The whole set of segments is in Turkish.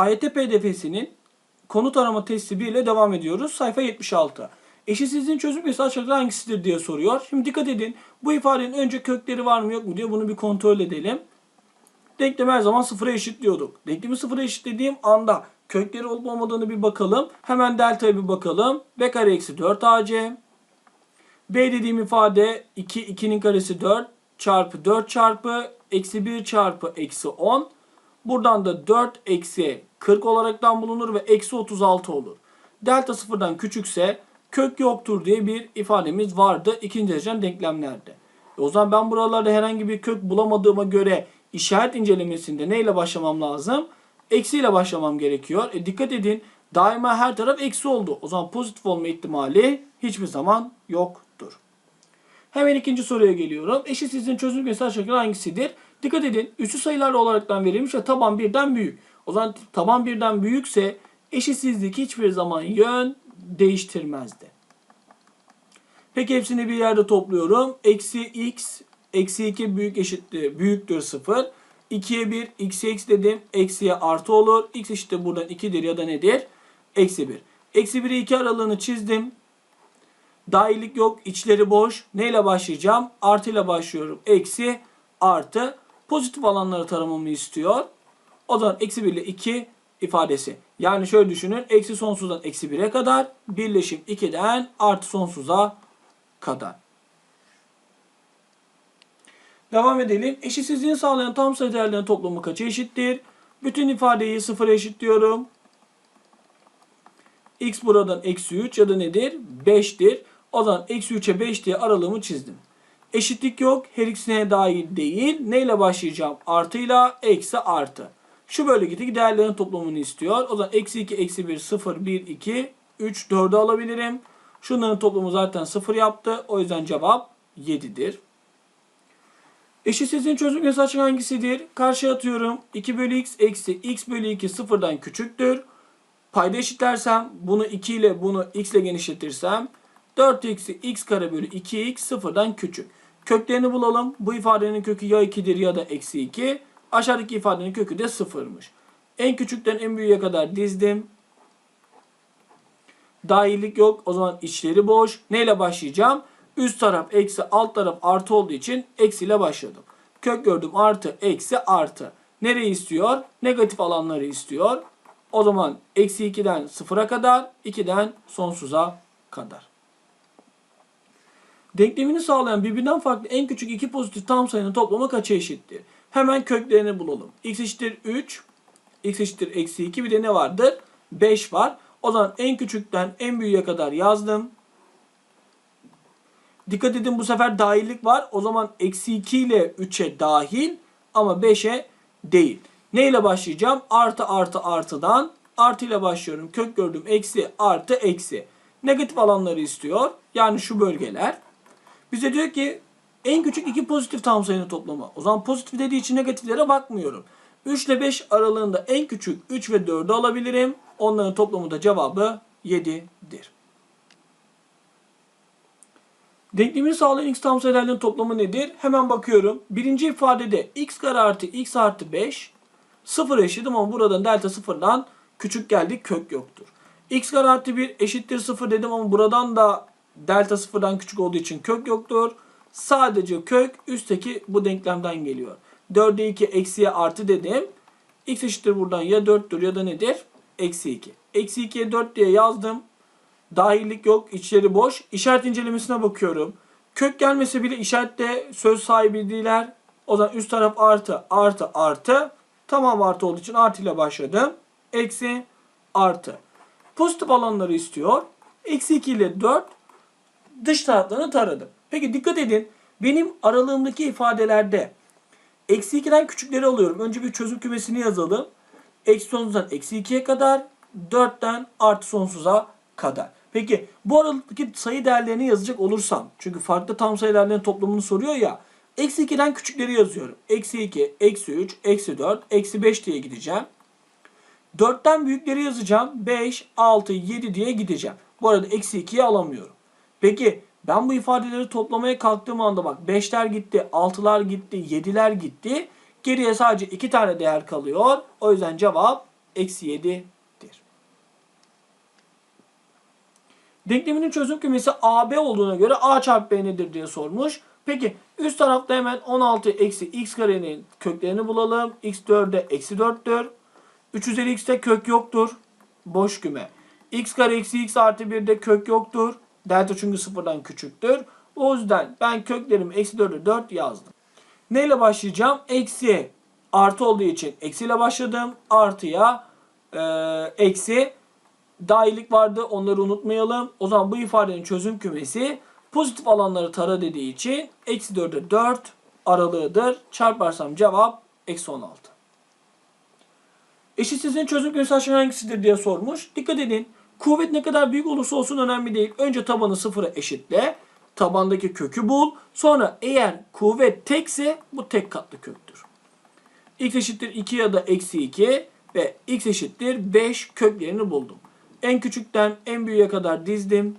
AYT PDF'sinin konut arama testi 1 ile devam ediyoruz. Sayfa 76. Eşitsizliğin çözüm yasası aşağıda hangisidir diye soruyor. Şimdi dikkat edin. Bu ifadenin önce kökleri var mı yok mu diye bunu bir kontrol edelim. Denklemi her zaman sıfıra eşitliyorduk. Denklemi sıfıra eşitlediğim anda kökleri olup olmadığını bir bakalım. Hemen delta'ya bir bakalım. B kare eksi 4ac. B dediğim ifade 2, 2'nin karesi 4 çarpı 4 çarpı eksi 1 çarpı eksi 10. Buradan da 4 eksi 40 olaraktan bulunur ve eksi 36 olur. Delta sıfırdan küçükse kök yoktur diye bir ifademiz vardı ikinci derecen denklemlerde. E o zaman ben buralarda herhangi bir kök bulamadığıma göre işaret incelemesinde neyle başlamam lazım? Eksiyle başlamam gerekiyor. E dikkat edin daima her taraf eksi oldu. O zaman pozitif olma ihtimali hiçbir zaman yoktur. Hemen ikinci soruya geliyorum. Eşitsizliğin çözüm aşağı yukarı hangisidir? Dikkat edin. Üssü sayılarla olaraktan verilmiş ve taban birden büyük. O zaman taban birden büyükse eşitsizlik hiçbir zaman yön değiştirmezdi. Peki hepsini bir yerde topluyorum. Eksi x, eksi 2 büyük eşittir, büyüktür 0. 2'ye 1, x'e x dedim. Eksiye artı olur. x eşittir buradan 2'dir ya da nedir? Eksi 1. Eksi 1'e 2 aralığını çizdim. Dahillik yok. içleri boş. Neyle başlayacağım? Artı ile başlıyorum. Eksi, artı. Pozitif alanları taramamı istiyor. O zaman eksi 1 ile 2 ifadesi. Yani şöyle düşünün. Eksi sonsuzdan eksi 1'e kadar. Birleşim 2'den artı sonsuza kadar. Devam edelim. Eşitsizliğini sağlayan tam sayı değerlerinin toplamı kaça eşittir? Bütün ifadeyi sıfıra eşitliyorum. X buradan eksi 3 ya da nedir? 5'tir. O zaman eksi 3'e 5 diye aralığımı çizdim. Eşitlik yok. Her ikisine dahil değil. Neyle başlayacağım? Artıyla eksi artı. Şu bölgedeki değerlerin toplamını istiyor. O zaman eksi 2, eksi 1, 0, 1, 2, 3, 4'ü alabilirim. Şunların toplamı zaten 0 yaptı. O yüzden cevap 7'dir. Eşitsizliğin çözüm yasası hangisidir? Karşıya atıyorum. 2 bölü x eksi x bölü 2 sıfırdan küçüktür. Payda eşitlersem bunu 2 ile bunu x ile genişletirsem 4x'i x kare bölü 2x sıfırdan küçük. Köklerini bulalım. Bu ifadenin kökü ya 2'dir ya da eksi 2. Aşağıdaki ifadenin kökü de sıfırmış. En küçükten en büyüğe kadar dizdim. Dahillik yok. O zaman içleri boş. Neyle başlayacağım? Üst taraf eksi alt taraf artı olduğu için eksiyle başladım. Kök gördüm artı eksi artı. Nereyi istiyor? Negatif alanları istiyor. O zaman eksi 2'den 0'a kadar 2'den sonsuza kadar. Denklemini sağlayan birbirinden farklı en küçük iki pozitif tam sayının toplamı kaça eşittir? Hemen köklerini bulalım. x eşittir 3, x eşittir eksi 2 bir de ne vardır? 5 var. O zaman en küçükten en büyüğe kadar yazdım. Dikkat edin bu sefer dahillik var. O zaman eksi 2 ile 3'e dahil ama 5'e değil. Ne ile başlayacağım? Artı artı artıdan. Artı ile başlıyorum. Kök gördüm. Eksi artı eksi. Negatif alanları istiyor. Yani şu bölgeler. Bize diyor ki en küçük iki pozitif tam sayının toplamı. O zaman pozitif dediği için negatiflere bakmıyorum. 3 ile 5 aralığında en küçük 3 ve 4'ü alabilirim. Onların toplamı da cevabı 7'dir. Denklemini sağlayan x tam sayılarının toplamı nedir? Hemen bakıyorum. Birinci ifadede x kare artı x artı 5 sıfır eşittim ama buradan delta sıfırdan küçük geldi kök yoktur. x kare artı 1 eşittir 0 dedim ama buradan da delta sıfırdan küçük olduğu için kök yoktur. Sadece kök üstteki bu denklemden geliyor. 4'e 2 eksiye artı dedim. x eşittir buradan ya 4'tür ya da nedir? Eksi 2. Eksi 2'ye 4 diye yazdım. Dahillik yok, içleri boş. İşaret incelemesine bakıyorum. Kök gelmese bile işarette söz sahibi değiller. O zaman üst taraf artı, artı, artı. Tamam artı olduğu için artı ile başladım. Eksi, artı. Pozitif alanları istiyor. Eksi 2 ile 4 dış taraflarını taradım. Peki dikkat edin. Benim aralığımdaki ifadelerde eksi 2'den küçükleri alıyorum. Önce bir çözüm kümesini yazalım. Eksi sonsuzdan eksi 2'ye kadar 4'ten artı sonsuza kadar. Peki bu aralıktaki sayı değerlerini yazacak olursam çünkü farklı tam sayı değerlerinin toplamını soruyor ya eksi 2'den küçükleri yazıyorum. Eksi 2, eksi 3, eksi 4, eksi 5 diye gideceğim. 4'ten büyükleri yazacağım. 5, 6, 7 diye gideceğim. Bu arada eksi 2'yi alamıyorum. Peki ben bu ifadeleri toplamaya kalktığım anda bak 5'ler gitti, 6'lar gitti, 7'ler gitti. Geriye sadece 2 tane değer kalıyor. O yüzden cevap eksi 7'dir. Denkleminin çözüm kümesi AB olduğuna göre A çarpı B nedir diye sormuş. Peki üst tarafta hemen 16 eksi x karenin köklerini bulalım. x 4'e eksi 4'tür. 3 üzeri x'te kök yoktur. Boş küme. x kare eksi x artı 1'de kök yoktur. Delta çünkü sıfırdan küçüktür. O yüzden ben köklerimi eksi 4'e 4 yazdım. Neyle başlayacağım? Eksi artı olduğu için eksiyle başladım. Artıya e, eksi dahilik vardı. Onları unutmayalım. O zaman bu ifadenin çözüm kümesi pozitif alanları tara dediği için eksi 4'e 4 aralığıdır. Çarparsam cevap eksi 16. Eşitsizliğin çözüm kümesi aşağı hangisidir diye sormuş. Dikkat edin. Kuvvet ne kadar büyük olursa olsun önemli değil. Önce tabanı sıfıra eşitle. Tabandaki kökü bul. Sonra eğer kuvvet tekse bu tek katlı köktür. x eşittir 2 ya da eksi 2 ve x eşittir 5 köklerini buldum. En küçükten en büyüğe kadar dizdim.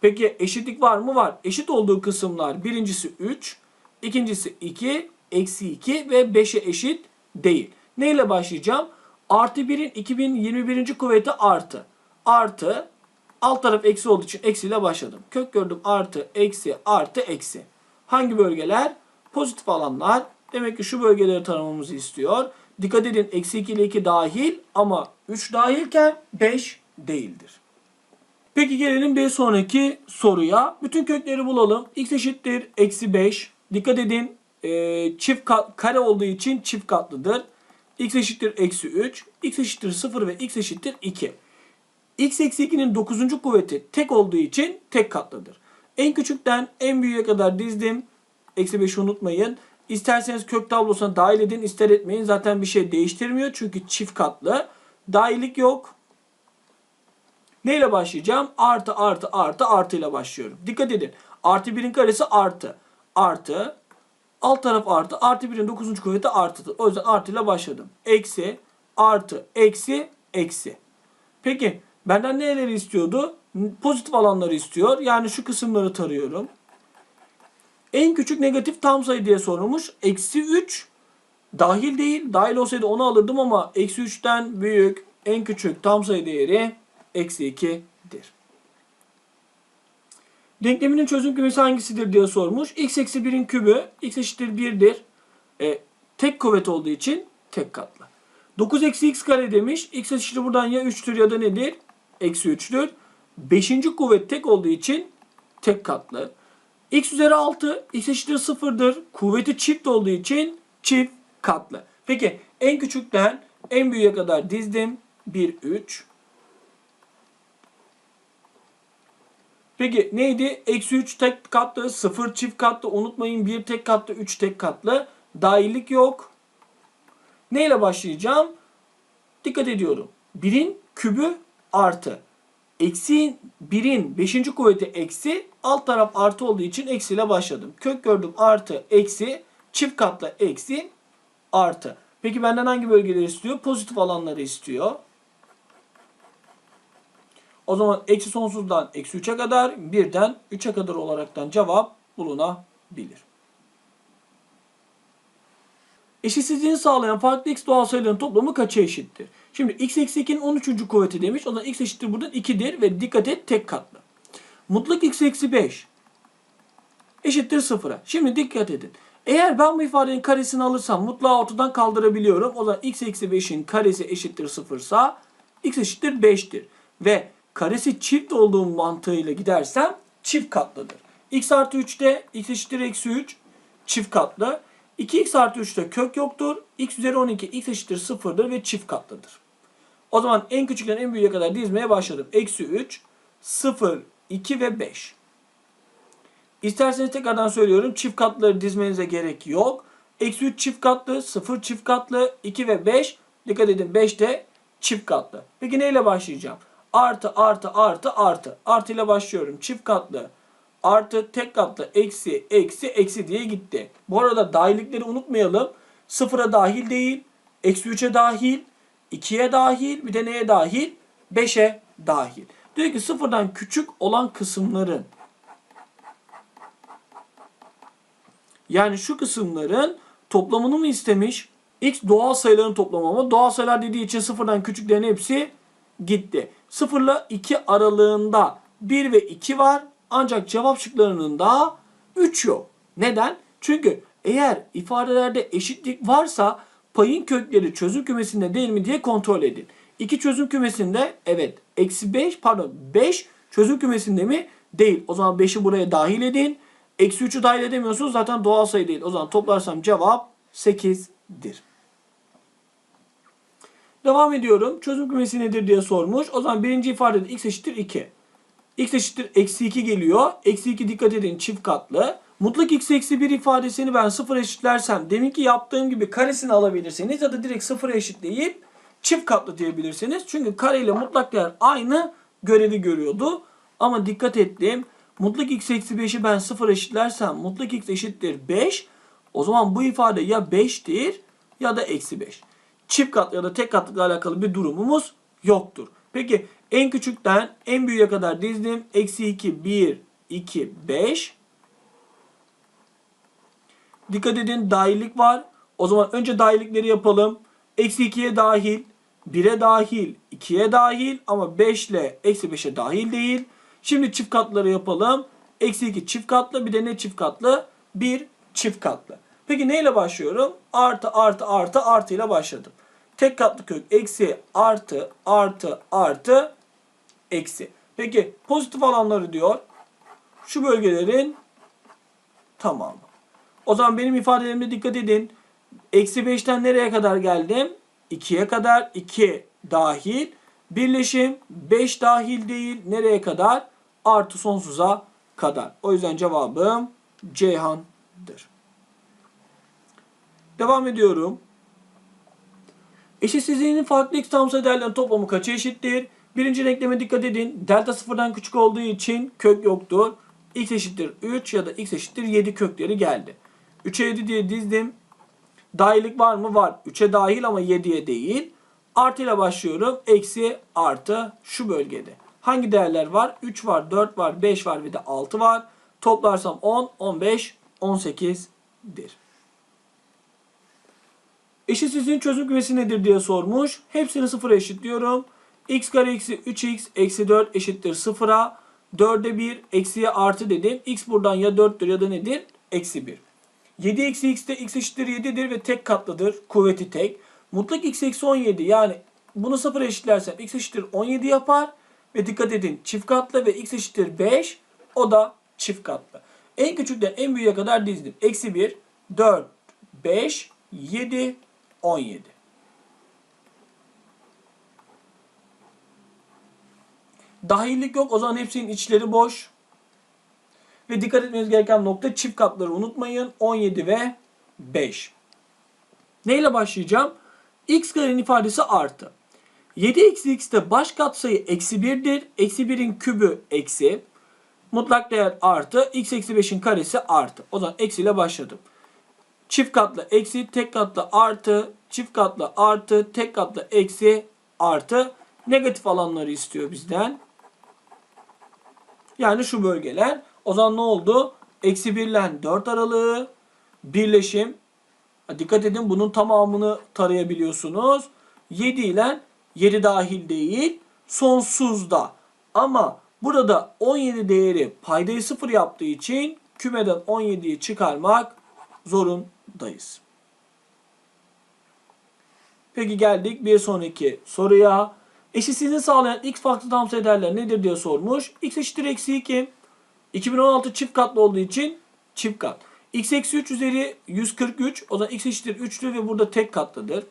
Peki eşitlik var mı? Var. Eşit olduğu kısımlar birincisi 3, ikincisi 2, eksi 2 ve 5'e eşit değil. Neyle başlayacağım? Artı 1'in 2021. kuvveti artı. Artı alt taraf eksi olduğu için eksiyle başladım. Kök gördüm artı, eksi, artı, eksi. Hangi bölgeler? Pozitif alanlar. Demek ki şu bölgeleri taramamızı istiyor. Dikkat edin eksi 2 ile 2 dahil ama 3 dahilken 5 değildir. Peki gelelim bir sonraki soruya. Bütün kökleri bulalım. x eşittir eksi 5. Dikkat edin çift kat, kare olduğu için çift katlıdır. X eşittir eksi 3. x eşittir 0 ve x eşittir 2. x eksi 2'nin 9. kuvveti tek olduğu için tek katlıdır. En küçükten en büyüğe kadar dizdim. Eksi 5'i unutmayın. İsterseniz kök tablosuna dahil edin, ister etmeyin. Zaten bir şey değiştirmiyor çünkü çift katlı. Dahillik yok. Neyle başlayacağım? Artı artı artı artı ile başlıyorum. Dikkat edin. Artı 1'in karesi artı. Artı. Alt taraf artı. Artı 1'in 9. kuvveti artıdır. O yüzden artı ile başladım. Eksi. Artı. Eksi. Eksi. Peki. Benden neleri istiyordu? Pozitif alanları istiyor. Yani şu kısımları tarıyorum. En küçük negatif tam sayı diye sorulmuş. Eksi 3 dahil değil. Dahil olsaydı onu alırdım ama eksi 3'ten büyük en küçük tam sayı değeri eksi 2'dir. Denkleminin çözüm kümesi hangisidir diye sormuş. x eksi 1'in kübü x eşittir 1'dir. E, tek kuvvet olduğu için tek katlı. 9 eksi x kare demiş. x eşittir buradan ya 3'tür ya da nedir? Eksi 3'tür. 5. kuvvet tek olduğu için tek katlı. x üzeri 6 x eşittir 0'dır. Kuvveti çift olduğu için çift katlı. Peki en küçükten en büyüğe kadar dizdim. 1, 3. Peki neydi? Eksi 3 tek katlı, 0 çift katlı. Unutmayın 1 tek katlı, 3 tek katlı. Dahillik yok. Neyle başlayacağım? Dikkat ediyorum. 1'in kübü artı. Eksi 1'in 5. kuvveti eksi. Alt taraf artı olduğu için eksiyle başladım. Kök gördüm artı, eksi. Çift katlı eksi, artı. Peki benden hangi bölgeleri istiyor? Pozitif alanları istiyor. O zaman eksi sonsuzdan eksi 3'e kadar birden 3'e kadar olaraktan cevap bulunabilir. Eşitsizliğini sağlayan farklı x doğal sayıların toplamı kaça eşittir? Şimdi x eksi 2'nin 13. kuvveti demiş. O zaman x eşittir buradan 2'dir ve dikkat et tek katlı. Mutlak x eksi 5 eşittir 0'a. Şimdi dikkat edin. Eğer ben bu ifadenin karesini alırsam mutlağı ortadan kaldırabiliyorum. O zaman x eksi 5'in karesi eşittir 0 sa x eşittir 5'tir. Ve karesi çift olduğum mantığıyla gidersem çift katlıdır. x artı 3'te x eşittir eksi 3 çift katlı. 2x artı 3'te kök yoktur. x üzeri 12 x eşittir 0'dır ve çift katlıdır. O zaman en küçükten en büyüğe kadar dizmeye başladım. Eksi 3, 0, 2 ve 5. İsterseniz tekrardan söylüyorum. Çift katları dizmenize gerek yok. Eksi 3 çift katlı, 0 çift katlı, 2 ve 5. Dikkat edin 5 de çift katlı. Peki neyle başlayacağım? Artı artı artı artı. Artı ile başlıyorum. Çift katlı. Artı tek katlı. Eksi eksi eksi diye gitti. Bu arada dahillikleri unutmayalım. Sıfıra dahil değil. Eksi 3'e dahil. 2'ye dahil. Bir de neye dahil? 5'e dahil. Diyor ki sıfırdan küçük olan kısımların yani şu kısımların toplamını mı istemiş? X doğal sayıların toplamı ama doğal sayılar dediği için sıfırdan küçüklerin hepsi gitti. 0 ile 2 aralığında 1 ve 2 var. Ancak cevap şıklarının da 3 yok. Neden? Çünkü eğer ifadelerde eşitlik varsa payın kökleri çözüm kümesinde değil mi diye kontrol edin. 2 çözüm kümesinde evet eksi 5 pardon 5 çözüm kümesinde mi? Değil. O zaman 5'i buraya dahil edin. Eksi 3'ü dahil edemiyorsunuz zaten doğal sayı değil. O zaman toplarsam cevap 8'dir. Devam ediyorum. Çözüm kümesi nedir diye sormuş. O zaman birinci ifadede x eşittir 2. x eşittir eksi 2 geliyor. Eksi 2 dikkat edin çift katlı. Mutlak x eksi 1 ifadesini ben 0 eşitlersem deminki yaptığım gibi karesini alabilirsiniz ya da direkt 0 eşitleyip çift katlı diyebilirsiniz. Çünkü kare ile mutlak değer aynı görevi görüyordu. Ama dikkat ettim. Mutlak x eksi 5'i ben 0 eşitlersem mutlak x eşittir 5. O zaman bu ifade ya 5'tir ya da eksi 5. Çift katlı ya da tek katlıkla alakalı bir durumumuz yoktur. Peki en küçükten en büyüğe kadar dizdim. Eksi 2, 1, 2, 5. Dikkat edin dahillik var. O zaman önce dahillikleri yapalım. Eksi 2'ye dahil, 1'e dahil, 2'ye dahil ama 5 ile eksi 5'e dahil değil. Şimdi çift katları yapalım. Eksi 2 çift katlı bir de ne çift katlı? 1 çift katlı. Peki neyle başlıyorum? Artı artı artı artı ile başladım. Tek katlı kök eksi artı artı artı eksi. Peki pozitif alanları diyor. Şu bölgelerin tamamı. O zaman benim ifadelerimde dikkat edin. Eksi 5'ten nereye kadar geldim? 2'ye kadar 2 dahil. Birleşim 5 dahil değil. Nereye kadar? Artı sonsuza kadar. O yüzden cevabım Ceyhan'dır. Devam ediyorum. Eşitsizliğinin farklı x tam sayı değerlerinin toplamı kaça eşittir? Birinci denkleme dikkat edin. Delta sıfırdan küçük olduğu için kök yoktur. x eşittir 3 ya da x eşittir 7 kökleri geldi. 3'e 7 diye dizdim. Dahillik var mı? Var. 3'e dahil ama 7'ye değil. Artı ile başlıyorum. Eksi artı şu bölgede. Hangi değerler var? 3 var, 4 var, 5 var ve de 6 var. Toplarsam 10, 15, 18'dir. Eşitsizliğin çözüm kümesi nedir diye sormuş. Hepsini sıfıra eşitliyorum. x kare eksi 3x eksi 4 eşittir sıfıra. 4'e 1 eksiye artı dedim. x buradan ya 4'tür ya da nedir? Eksi 1. 7 eksi x x eşittir 7'dir ve tek katlıdır. Kuvveti tek. Mutlak x eksi 17 yani bunu sıfıra eşitlersem x eşittir 17 yapar. Ve dikkat edin çift katlı ve x eşittir 5. O da çift katlı. En küçükten en büyüğe kadar dizdim. Eksi 1, 4, 5, 7, 17. Dahillik yok. O zaman hepsinin içleri boş. Ve dikkat etmeniz gereken nokta çift katları unutmayın. 17 ve 5. Neyle başlayacağım? x karenin ifadesi artı. 7 eksi x'te baş katsayı eksi 1'dir. Eksi 1'in kübü eksi. Mutlak değer artı. x eksi 5'in karesi artı. O zaman eksiyle başladım. Çift katlı eksi, tek katlı artı, çift katlı artı, tek katlı eksi, artı. Negatif alanları istiyor bizden. Yani şu bölgeler. O zaman ne oldu? Eksi 1 ile 4 aralığı birleşim. Dikkat edin bunun tamamını tarayabiliyorsunuz. 7 ile 7 dahil değil. Sonsuzda. Ama burada 17 değeri paydayı 0 yaptığı için kümeden 17'yi çıkarmak zorundayız. Peki geldik bir sonraki soruya. Eşitsizliği sağlayan x farklı tam sayı nedir diye sormuş. x eşittir eksi 2. 2016 çift katlı olduğu için çift kat. x eksi 3 üzeri 143. O zaman x eşittir 3'tür ve burada tek katlıdır.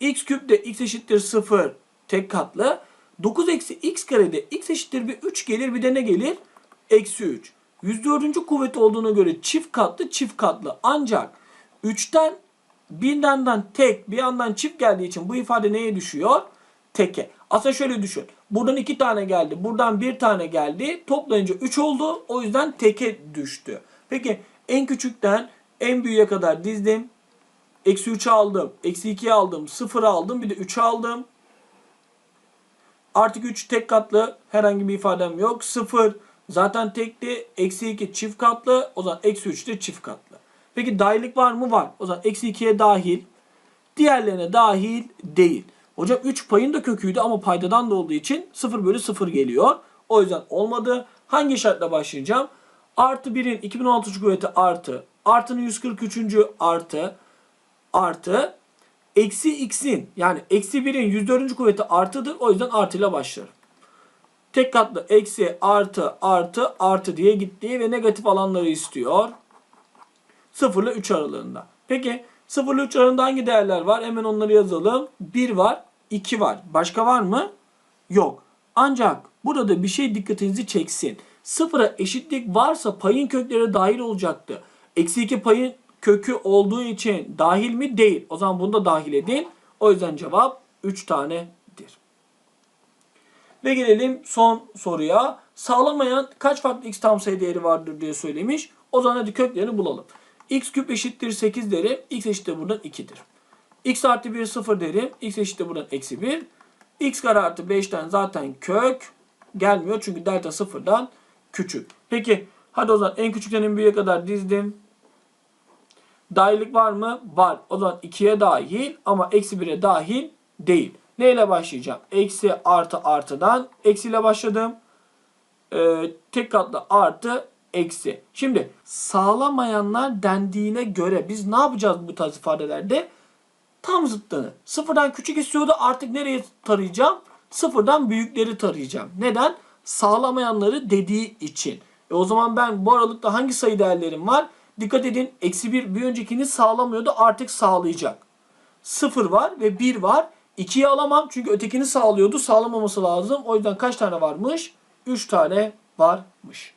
x küp de x eşittir 0 tek katlı. 9 eksi x karede x eşittir bir 3 gelir bir de ne gelir? Eksi 3. 104. kuvvet olduğuna göre çift katlı çift katlı. Ancak 3'ten bir tek bir yandan çift geldiği için bu ifade neye düşüyor? Teke. Aslında şöyle düşün. Buradan iki tane geldi. Buradan bir tane geldi. Toplayınca 3 oldu. O yüzden teke düştü. Peki en küçükten en büyüğe kadar dizdim. Eksi 3'ü aldım. Eksi 2'yi aldım. 0'ı aldım. Bir de 3'ü aldım. Artık 3 tek katlı. Herhangi bir ifadem yok. 0 zaten tekti. Eksi 2 çift katlı. O zaman eksi 3 de çift katlı. Peki dahillik var mı? Var. O zaman eksi 2'ye dahil. Diğerlerine dahil değil. Hocam 3 payın da köküydü ama paydadan da olduğu için 0 bölü 0 geliyor. O yüzden olmadı. Hangi şartla başlayacağım? Artı 1'in 2016 kuvveti artı. Artının 143. artı. Artı. Eksi x'in yani eksi 1'in 104. kuvveti artıdır. O yüzden artıyla başlarım. Tek katlı eksi artı artı artı diye gitti ve negatif alanları istiyor. 0 ile 3 aralığında. Peki 0 ile 3 aralığında hangi değerler var? Hemen onları yazalım. 1 var, 2 var. Başka var mı? Yok. Ancak burada bir şey dikkatinizi çeksin. Sıfıra eşitlik varsa payın kökleri dahil olacaktı. Eksi 2 payın kökü olduğu için dahil mi? Değil. O zaman bunu da dahil edin. O yüzden cevap 3 tanedir. Ve gelelim son soruya. Sağlamayan kaç farklı x tam sayı değeri vardır diye söylemiş. O zaman hadi köklerini bulalım. X küp eşittir 8 derim. x eşittir buradan 2'dir. x artı 1 0 derim. x eşittir buradan eksi 1. x kare artı 5'ten zaten kök gelmiyor. Çünkü delta sıfırdan küçük. Peki hadi o zaman en küçükten en kadar dizdim. Dahillik var mı? Var. O zaman 2'ye dahil ama eksi 1'e dahil değil. Neyle başlayacağım? Eksi artı artıdan eksiyle başladım. Ee, tek katlı artı eksi. Şimdi sağlamayanlar dendiğine göre biz ne yapacağız bu tarz ifadelerde? Tam zıttını. Sıfırdan küçük istiyordu artık nereye tarayacağım? Sıfırdan büyükleri tarayacağım. Neden? Sağlamayanları dediği için. E o zaman ben bu aralıkta hangi sayı değerlerim var? Dikkat edin eksi 1 bir öncekini sağlamıyordu artık sağlayacak. 0 var ve 1 var. 2'yi alamam çünkü ötekini sağlıyordu. Sağlamaması lazım. O yüzden kaç tane varmış? 3 tane varmış.